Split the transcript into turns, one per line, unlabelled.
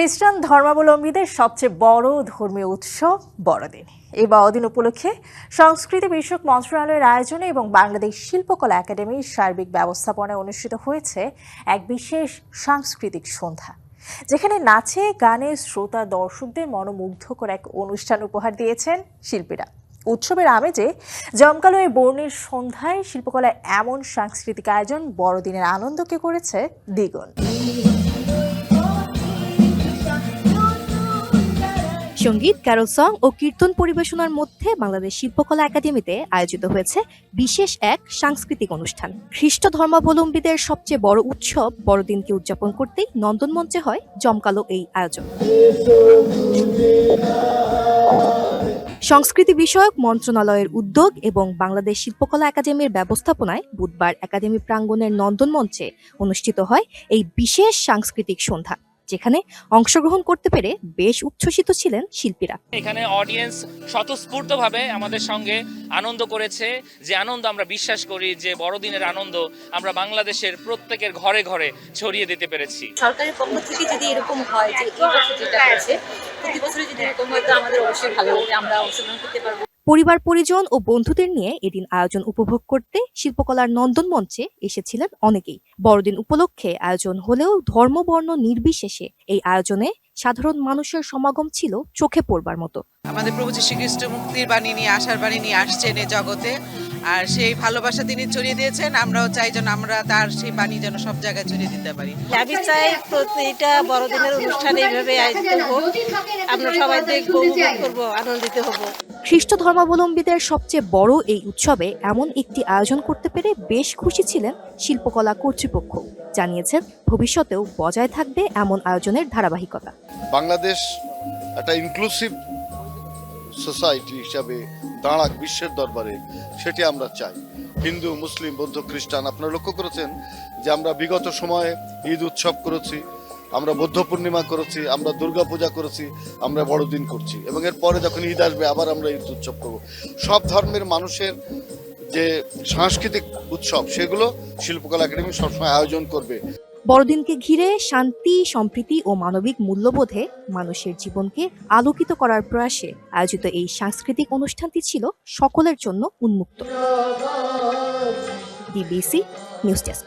খ্রিস্টান ধর্মাবলম্বীদের সবচেয়ে বড় ধর্মীয় উৎসব বড়দিন। এই বড়দিন উপলক্ষে সংস্কৃতি বিষয়ক মন্ত্রণালয়ের আয়োজনে এবং বাংলাদেশ শিল্পকলা একাডেমির সার্বিক ব্যবস্থাপনায় অনুষ্ঠিত হয়েছে এক বিশেষ সাংস্কৃতিক সন্ধ্যা। যেখানে নাচে, গানে শ্রোতা, দর্শকদের মনোমুগ্ধ মনোমুগ্ধকর এক অনুষ্ঠান উপহার দিয়েছেন শিল্পীরা। উৎসবের আমেজে জমকালো এই বর্ণের সন্ধ্যায় শিল্পকলার এমন সাংস্কৃতিক আয়োজন বড়দিনের আনন্দকে করেছে দ্বিগুণ।
সংগীত ক্যারল সং ও কীর্তন পরিবেশনার মধ্যে বাংলাদেশ শিল্পকলা একাডেমিতে আয়োজিত হয়েছে বিশেষ এক সাংস্কৃতিক অনুষ্ঠান। খ্রিস্ট ধর্মাবলম্বীদের সবচেয়ে বড় উৎসব বড়দিনকে উদযাপন করতেই নন্দন মঞ্চে হয় জমকালো এই আয়োজন। সংস্কৃতি বিষয়ক মন্ত্রণালয়ের উদ্যোগ এবং বাংলাদেশ শিল্পকলা একাডেমির ব্যবস্থাপনায় বুধবার একাডেমি প্রাঙ্গণের নন্দন মঞ্চে অনুষ্ঠিত হয় এই বিশেষ সাংস্কৃতিক সন্ধ্যা। যেখানে অংশগ্রহণ করতে পেরে বেশ উচ্ছ্বসিত ছিলেন শিল্পীরা।
এখানে অডিয়েন্স স্বতঃস্ফূর্তভাবে আমাদের সঙ্গে আনন্দ করেছে যে আনন্দ আমরা বিশ্বাস করি যে বড়দিনের আনন্দ আমরা বাংলাদেশের প্রত্যেকের ঘরে ঘরে ছড়িয়ে দিতে পেরেছি।
সরকারের পক্ষ থেকে যদি এরকম হয় যে এই বছর যেটা হয়েছে প্রতি বছরে যদি এরকম হয় তো আমাদের অবশ্যই ভালো লাগবে আমরা অংশগ্রহণ করতে পারব।
পরিবার, পরিজন ও বন্ধুদের নিয়ে এদিন আয়োজন উপভোগ করতে শিল্পকলার নন্দন মঞ্চে এসেছিলেন অনেকেই। বড়দিন উপলক্ষে আয়োজন হলেও ধর্মবর্ণ নির্বিশেষে এই আয়োজনে সাধারণ মানুষের সমাগম ছিল চোখে পড়বার মতো।
আমাদের প্রভু খ্রিস্ট মুক্তির বাণী নিয়ে, আশার বাণী নিয়ে আসছেন এই জগতে। আর সেই ভালোবাসা তিনি ছড়িয়ে দিয়েছেন আমরাও চাই যেন আমরা তার সেই বাণী যেন সব জায়গায় ছড়িয়ে দিতে পারি।
আমি চাই প্রতিটা বড়দিনের অনুষ্ঠান এইভাবে আয়োজিত হোক। আমরা সবাই দেখব উপভোগ করব আনন্দিত হব।
খ্রিস্ট ধর্মাবলম্বীদের সবচেয়ে বড় এই উৎসবে এমন একটি আয়োজন করতে পেরে বেশ খুশি ছিলেন শিল্পকলা কর্তৃপক্ষ। জানিয়েছেন ভবিষ্যতেও বজায় থাকবে এমন আয়োজনের ধারাবাহিকতা।
বাংলাদেশ একটা ইনক্লুসিভ সোসাইটি হিসাবে দাঁড়াক বিশ্বের দরবারে, সেটি আমরা চাই। হিন্দু, মুসলিম, বৌদ্ধ, খ্রিস্টান, আপনারা লক্ষ্য করেছেন যে আমরা বিগত সময়ে ঈদ উৎসব করেছি, আমরা বৌদ্ধ পূর্ণিমা করেছি, আমরা দুর্গা পূজা করেছি, আমরা বড়দিন করছি এবং এর পরে যখন ঈদ আসবে আবার আমরা ঈদ উৎসব করব। সব ধর্মের মানুষের যে সাংস্কৃতিক উৎসব, সেগুলো শিল্পকলা একাডেমি সবসময় আয়োজন করবে।
বড়দিনকে ঘিরে শান্তি, সম্প্রীতি ও মানবিক মূল্যবোধে মানুষের জীবনকে আলোকিত করার প্রয়াসে আয়োজিত এই সাংস্কৃতিক অনুষ্ঠানটি ছিল সকলের জন্য উন্মুক্ত। DBC news desk.